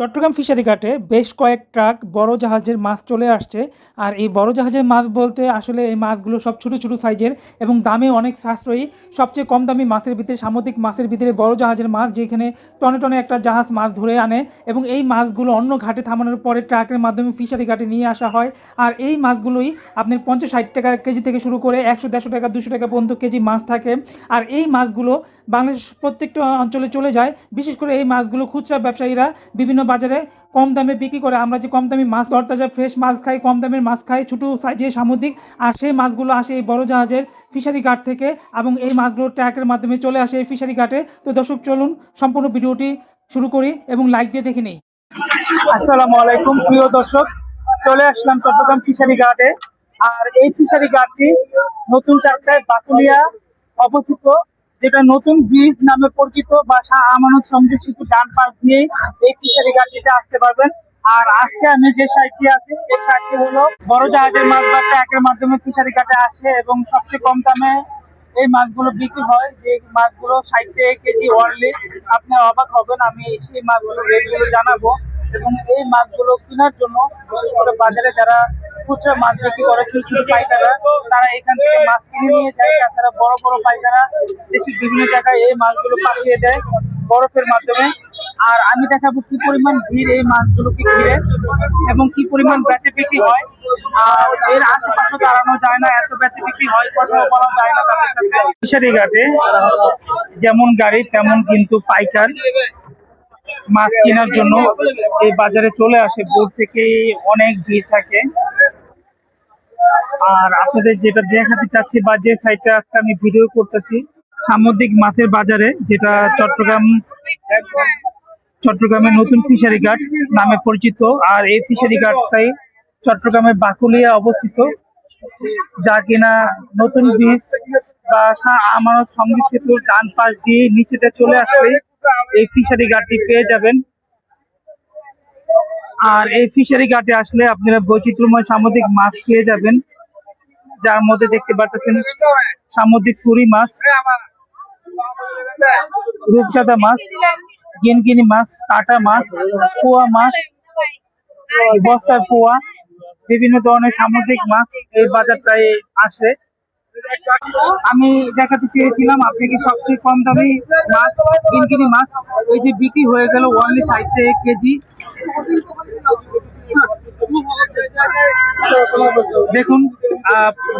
Chittagong fishery ঘাটে বেশ কয়েক ট্রাক বড় জাহাজের মাছ চলে আসছে। আর এই বড় জাহাজের মাছ বলতে আসলে এই মাছগুলো সব ছোট ছোট সাইজের এবং দামে অনেক সাশ্রয়ী। সবচেয়ে কম দামি মাছের ভিতরে, সামুদ্রিক মাছের ভিতরে বড় জাহাজের মাছ যেখানে টনে টনে একটা জাহাজ মাছ ধরে আনে এবং এই মাছগুলো অন্য ঘাটে থামানোর পরে ট্রাকের মাধ্যমে ফিশারি ঘাটে নিয়ে আসা হয়। আর এই মাছগুলোই আপনার পঞ্চাশ ষাট টাকা কেজি থেকে শুরু করে একশো, দেড়শো টাকা, দুশো টাকা পর্যন্ত কেজি মাছ থাকে। আর এই মাছগুলো বাংলাদেশ প্রত্যেকটা অঞ্চলে চলে যায়। বিশেষ করে এই মাছগুলো খুচরা ব্যবসায়ীরা বিভিন্ন বাজারে কম দামে বিক্রি করে। আমরা যে কম দামি মাছ তরতাজা ফ্রেশ মাছ খাই, কম দামের মাছ খাই, ছোটো সাইজের সামুদ্রিক, আর সেই মাছগুলো আসে এই বড় জাহাজের ফিশারি ঘাট থেকে এবং এই মাছগুলো ট্র্যাকের মাধ্যমে চলে আসে এই ফিশারি ঘাটে। তো দর্শক, চলুন সম্পূর্ণ ভিডিওটি শুরু করি এবং লাইক দিয়ে দেখে নিই। আসসালামু আলাইকুম, প্রিয় দর্শক। চলে আসলাম চট্টগ্রাম ফিশারি ঘাটে। আর এই ফিশারি ঘাটটি নতুন চারটায় বাকুলিয়া অবস্থিত। যেটা নতুন ব্রিজ নামে পরিচিত বা শাহ আমানত সংযোগ সেতু ডান পাশ দিয়েই এই ফিশারি ঘাটটিতে আসতে পারবেন। আর আজকে আমি যে সাইটটি আছে, এই সাইটটি হলো বড় জাহাজের মাছ বা ট্র্যাকের মাধ্যমে ফিশারি ঘাটে আসে এবং সবচেয়ে কম দামে এই মাছগুলো বিক্রি হয়। যে মাছগুলো ষাট কেজি ওয়ার্লি আপনি অবাক হবেন, আমি সেই মাছগুলো রেটগুলো জানাব। এবং এই মাছগুলো কেনার জন্য বিশেষ করে বাজারে যারা খুচরা মাছ বিক্রি করে, ছোট ছোট পাইকাররা তারা এখান থেকে মাছ কিনে নিয়ে যায়। তাছাড়া বড় বড় পাইকাররা দেশের বিভিন্ন জায়গায় এই মাছগুলো পাঠিয়ে দেয় বরফের মাধ্যমে। আর আমি দেখাবো কি পরিমাণ ভিড় এই মাছগুলোকে ঘিরে এবং কি পরিমাণ বেচে বিক্রি হয়। আর এর আশেপাশে দাঁড়ানো যায় না, এত বেচে বিক্রি হয় বলা যায় না তাদের সাথে। ফিশারি ঘাটে, যেমন গাড়ি, তেমন কিন্তু পাইকার মাছ কেনার জন্য এই বাজারে চলে আসে। বোট থেকে অনেক ভিড় থাকে। আর আপনাদের যেটা দেখাতে চাচ্ছি বা যে সাইটটা আজকে আমি ভিডিও করতেছি, সামুদ্রিক মাছের বাজারে, যেটা চট্টগ্রাম চট্টগ্রামের নতুন ফিশারি ঘাট নামে পরিচিত। আর এই ফিশারি ঘাটটাই চট্টগ্রামের বাকুলিয়া অবস্থিত, যা কিনা নতুন ব্রিজ বা আমার সংগীত সেতুর ডান পাশ দিয়ে নিচেতে চলে আসলে এই ফিশারি ঘাটটি পেয়ে যাবেন। আর এই ফিশারি ঘাটে আসলে আপনারা বৈচিত্র্যময় সামুদ্রিক মাছ পেয়ে যাবেন। যার মধ্যে দেখতে পাচ্ছেন সামুদ্রিক ছুরি মাছ রূপচাঁদা মাছ, গিনগিনি মাছ কাটা মাছ পোয়া মাছ, বস্তার পোয়া বিভিন্ন ধরনের সামুদ্রিক মাছ এই বাজারটায় আসে। আমি দেখাতে চেয়েছিলাম আপনি কি সবচেয়ে কম দামি মাছ, গিনগিনি মাছ, এই যে বিক্রি হয়ে গেল ওয়ানলি ষাট টাকা কেজি। দেখুন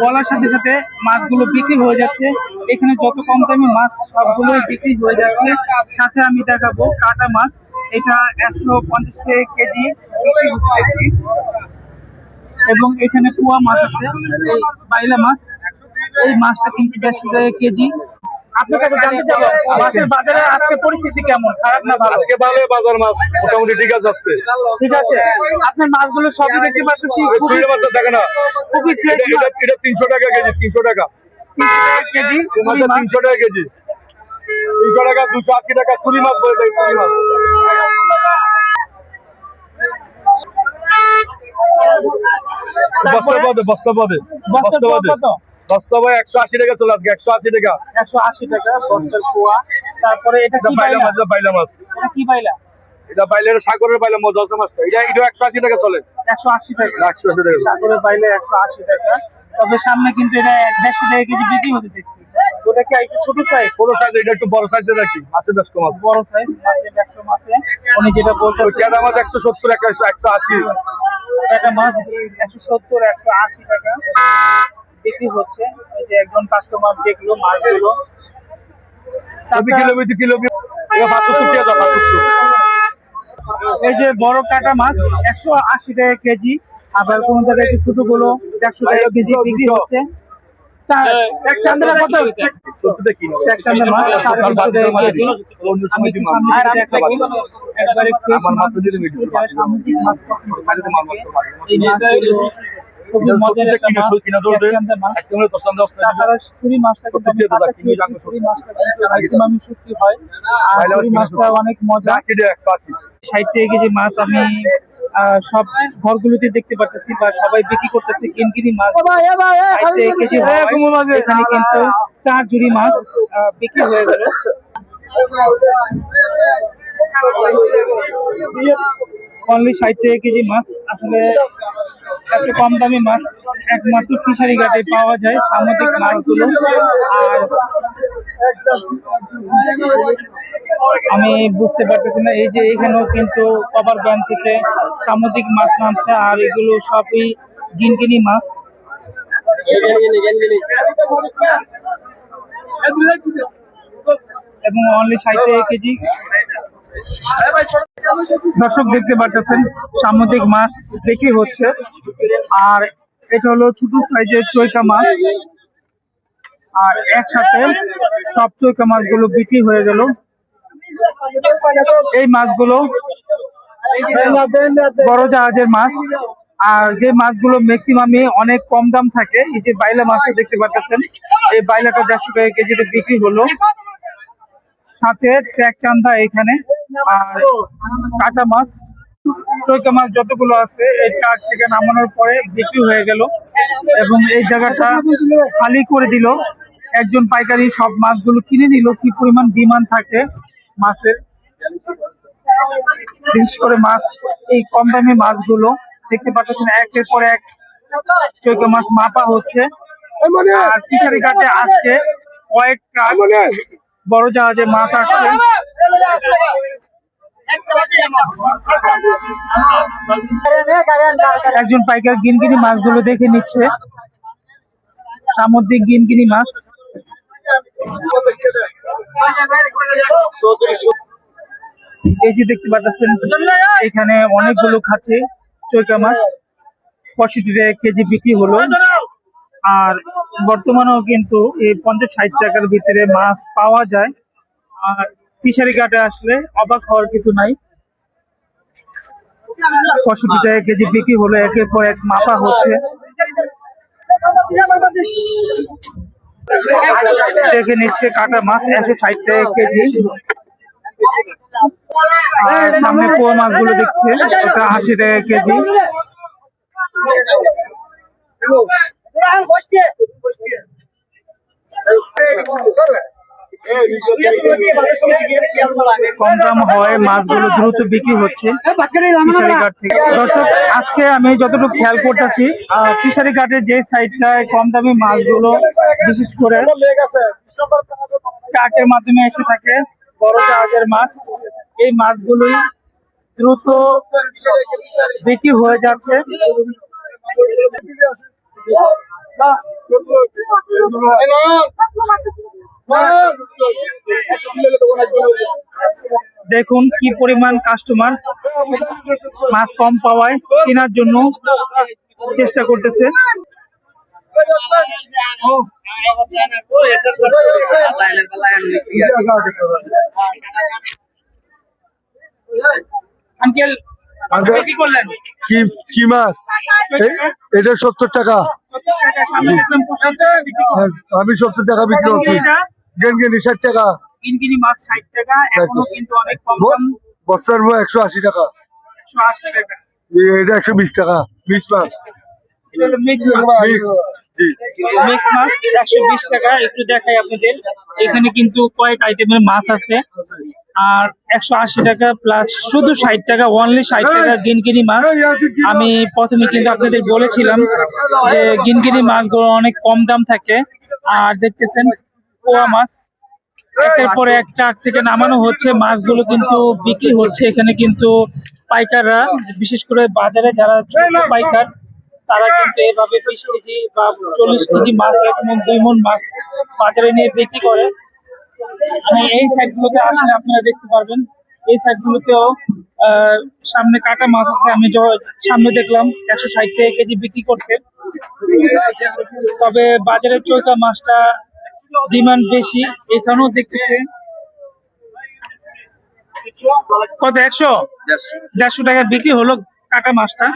বলার সাথে সাথে মাছগুলো বিক্রি হয়ে যাচ্ছে। এখানে যত কম দামি মাছ, সবগুলোই বিক্রি হয়ে যাচ্ছে। সাথে আমি দেখাবো কাটা মাছ। এটা একশো পঞ্চাশ টাকা কেজি এবং এখানে কুয়া মাছ আছে বাইলা মাছ। এই মাছটা কিন্তু দেড়শো টাকা কেজি। আপনার কাছে জানতে চাবো মাছের বাজারে আজকে পরিস্থিতি কেমন? খারাপ না ভালো? আজকে ভালো বাজার মাছ মোটামুটি ঠিক আছে আজকে। ঠিক আছে। আপনার মাছগুলো সবই দেখতে পাচ্ছি খুবই চুইড়ে দেখে না। খুবই ফ্রেশ এটা এটা- এটা তিনশো টাকা কেজি তিনশো টাকা। কেজি চুরি তিনশো টাকা কেজি। তিনশো টাকা দুশো আশি টাকা চুরি মাছ বলে দেয় চুরি মাছ। বস্তা বস্তা পাবে একশো আশি টাকা চলে আজকে একশো আশি টাকা। একশো আশি টাকা বস্তার পোয়া তারপরে এটা কি বাইলা বাইলা মাছ এটা বাইলা মাছ। এটা কি বাইলা এটা বাইলের সাগরের বাইলা মজা আছে মাছটা এটা এটা একশো আশি টাকা চলে। একশো আশি টাকা। একশো আশি টাকা সাগরের বাইলে একশো আশি টাকা। তবে সামনে কিন্তু এটা দেড়শো টাকা কেজি বিক্রি হতে দেখছি। ওটা কি একটু ছোট সাইজ ছোট সাইজ এটা একটু বড় সাইজে রাখি আছে কম আছে। বড় সাইজ মাছে একশো মাছে উনি যেটা বলতে মাছ একশো সত্তর একশো একশো আশি। একটা মাছ একশো সত্তর একশো আশি টাকা। বিক্রি হচ্ছে। এই যে একজন কাস্টমার দেখল মাছগুলো কবি কিলো বিটি কিলো এই যে বড় কাটা মাছ একশো আশি টাকা কেজি। আবার কোন জায়গায় একটু ছোটগুলো একশো টাকা কেজি বিক্রি হচ্ছে। একবারে অনেক মজা ষাট টাকা কেজি মাছ আমি আহ, সব ঘরগুলোতে দেখতে পাচ্ছি বা সবাই বিক্রি করতেছে কিনকিনি মাছ। কেজি এখানে কিন্তু চার জুড়ি মাছ আহ, বিক্রি হয়ে গেল অনলি ষাট টাকা কেজি মাছ। আসলে এত কম দামি মাছ একমাত্র ফিশারি ঘাটে পাওয়া যায় সামুদ্রিক মাছগুলো। আর আমি বুঝতে পারতেছি না, এই যে এখানেও কিন্তু কভার ব্যান থেকে সামুদ্রিক মাছ নামছে আর এগুলো সবই গিনগিনি মাছ। এবং অনলি ষাট টাকা কেজি দর্শক দেখতে পাচ্ছেন সামুদ্রিক মাছ বিক্রি হচ্ছে। আর এটা হলো ছোট সাইজের চৈকা মাছ। আর একসাথে সব চৈকা মাছগুলো বিক্রি হয়ে গেল। এই মাছগুলো বড় জাহাজের মাছ। আর যে মাছগুলো ম্যাক্সিমামে অনেক কম দাম থাকে, এই যে বাইলা মাছটা দেখতে পাচ্ছেন এই বাইলাটা দেড়শো টাকা কেজিতে বিক্রি হলো। সাথে ট্র্যাক চান্দা এখানে। আর কাটা মাছ চৈকা মাছ যতগুলো আছে, এই ট্রাক থেকে নামানোর পরে বিক্রি হয়ে গেল। এবং এই জায়গাটা খালি করে দিল। একজন পাইকারি সব মাছগুলো কিনে নিল। কি পরিমাণ ডিমান্ড থাকে মাছের? বিশেষ করে মাছ, এই কম দামি মাছগুলো দেখতে পাচ্ছেন, একের পর এক চৈকা মাছ মাপা হচ্ছে। আর ফিশারি ঘাটে আসছে কয়েক বড় জাহাজে মাছ আসছে। একজন পাইকার গিনগিনি মাছগুলো দেখে নিচ্ছে। সামুদ্রিক গিনগিনি মাছ। এই যে দেখতে পাচ্ছেন, এখানে অনেকগুলো খাচ্ছে চৈকা মাছ। পঁয়ষট্টি কেজি বিক্রি হলো। আর বর্তমানেও কিন্তু এই পঞ্চাশ ষাট টাকার ভিতরে মাছ পাওয়া যায়। আর ফিশারি ঘাটে আসলে অবাক হওয়ার কিছু নাই পঁয়ষট্টি টাকা কেজি বিক্রি হলো একের পর এক মাপা হচ্ছে দেখে নিচ্ছে কাটা মাছ একশো ষাট টাকা কেজি আর সামনে পোয়া মাছগুলো দেখছে ওটা আশি টাকা কেজি কম দাম হয় মাছগুলো দ্রুত বিক্রি হচ্ছে দর্শক, আজকে আমি যতটুকু খেয়াল করতেছি ফিশারি ঘাটের যে সাইডটায় কম দামি মাছগুলো, বিশেষ করে ট্রাকের মাধ্যমে এসে থাকে, বড় জাহাজের মাছ, এই মাছগুলোই দ্রুত বিক্রি হয়ে যাচ্ছে। দেখুন কি পরিমাণ কাস্টমার মাছ কম পাওয়ায় কেনার জন্য চেষ্টা করতেছে। আঙ্কেল কি করলেন? কি কি মাছ? এটা সত্তর টাকা। আমি সত্তর টাকা বিক্রি করছি। গেনগেনি ষাট টাকা। কিনকিনি মাছ ষাট টাকা এখনও কিন্তু অনেক কম দাম। বস্তার বই একশো আশি টাকা। একশো আশি টাকা। এটা একশো বিশ টাকা মিক্স মাছ। একটু দেখাই আপনাদের। এখানে কিন্তু কয়েক আইটেমের মাছ আছে। আর একশো আশি টাকা প্লাস শুধু ষাট টাকা অনলি ষাট টাকা গিনগিনি মাছ। আমি প্রথমে কিন্তু আপনাদের বলেছিলাম যে গিনগিনি মাছগুলো অনেক কম দাম থাকে। আর দেখতেছেন পোয়া মাছ। একের পর এক ট্রাক থেকে নামানো হচ্ছে। মাছগুলো কিন্তু বিক্রি হচ্ছে এখানে কিন্তু পাইকাররা। বিশেষ করে বাজারে যারা ছোট পাইকার, তারা কিন্তু এভাবে বিশ কেজি বা চল্লিশ কেজি মাছ এক মন দুই মন মাছ বাজারে নিয়ে বিক্রি করে। আমি এই সাইডগুলোতে আসলে আপনারা দেখতে পারবেন। এই সাইডগুলোতেও সামনে কাটা মাছ আছে। আমি সামনে দেখলাম একশো ষাট টাকা কেজি বিক্রি করতে তবে বাজারে চৈকা মাছটা ডিমান্ড বেশি এখানেও দেখতেছে। কত একশো? দেড়শো টাকা বিক্রি হলো কাটা মাছটা।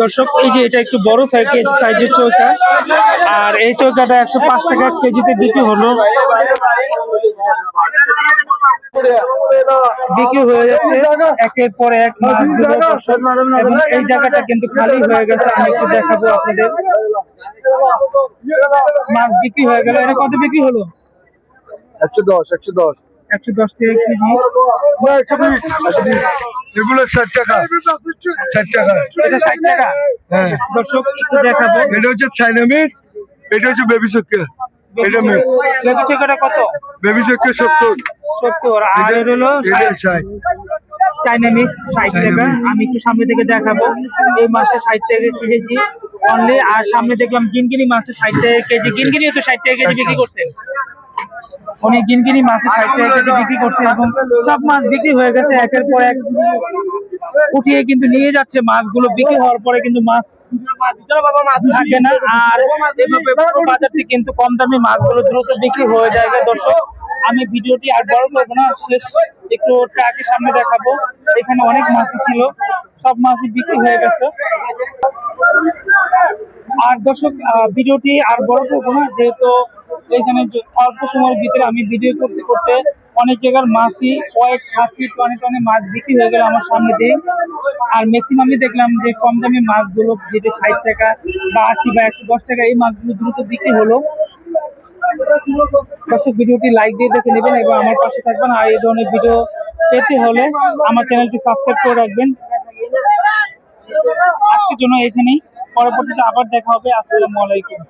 দর্শক, এই যে এটা একটু বড় সাইজ সাইজের চৌকা, আর এই চৌকাটা একশো পাঁচ টাকা কেজিতে বিক্রি হলো। বিক্রি হয়ে যাচ্ছে, একের পর এক এবং এই জায়গাটা কিন্তু খালি হয়ে গেছে, আমি একটু দেখাবো আপনাদের। মাছ বিক্রি হয়ে গেল, এটা কত বিক্রি হলো? একশো দশ একশো দশ। একশো দশ টাকা কেজি। এগুলো ষাট টাকা। ষাট টাকা। এটা ষাট টাকা? হ্যাঁ। দর্শক একটু দেখাবো। এটা হচ্ছে চাইনা মিট এটা হচ্ছে বেবি চক্কে এটা মিট কত? বেবি চক্কে সত্তর। সত্তর। আর এর হলো ষাট। চাইনা মিক্স ষাট টাকা। আমি একটু সামনে থেকে দেখাবো। এই মাসে ষাট টাকা কেজি অনলি আর সামনে দেখলাম গিনগিনি মাছে ষাট টাকা কেজি। গিনগিনি তো ষাট টাকা কেজি বিক্রি করছেন উনি গিনগিনি মাছে ষাট টাকা কেজি বিক্রি করছে এবং সব মাছ বিক্রি হয়ে গেছে। একের পর এক উঠিয়ে কিন্তু নিয়ে যাচ্ছে মাছগুলো। বিক্রি হওয়ার পরে কিন্তু মাছ থাকে না। আর বাজারটি কিন্তু কম দামি মাছগুলো দ্রুত বিক্রি হয়ে যায় দর্শক। আমি ভিডিওটি আর বড় করব না, শেষ একটু ট্রাকের সামনে দেখাবো। এখানে অনেক মাছ ছিল, সব মাছই বিক্রি হয়ে গেছে। আর দর্শক ভিডিওটি আর বড় করব না, যেহেতু এখানে অল্প সময়ের ভিতরে আমি ভিডিও করতে করতে অনেক জায়গার মাছই, কয়েক খাচ্ছি টনে টনে মাছ বিক্রি হয়ে গেল আমার সামনে দিয়ে। আর ম্যাক্সিমামই দেখলাম যে কম দামি মাছগুলো যেটা ষাট টাকা বা আশি বা একশো দশ টাকা, এই মাছগুলো দ্রুত বিক্রি হলো। দর্শক, ভিডিওটি লাইক দিয়ে দেখে নেবেন এবং আমার পাশে থাকবেন আর এই ধরনের ভিডিও পেতে হলে আমার চ্যানেলটি সাবস্ক্রাইব করে রাখবেন। আজকের জন্য এখানেই। পরবর্তীতে আবার দেখা হবে আসসালামু আলাইকুম।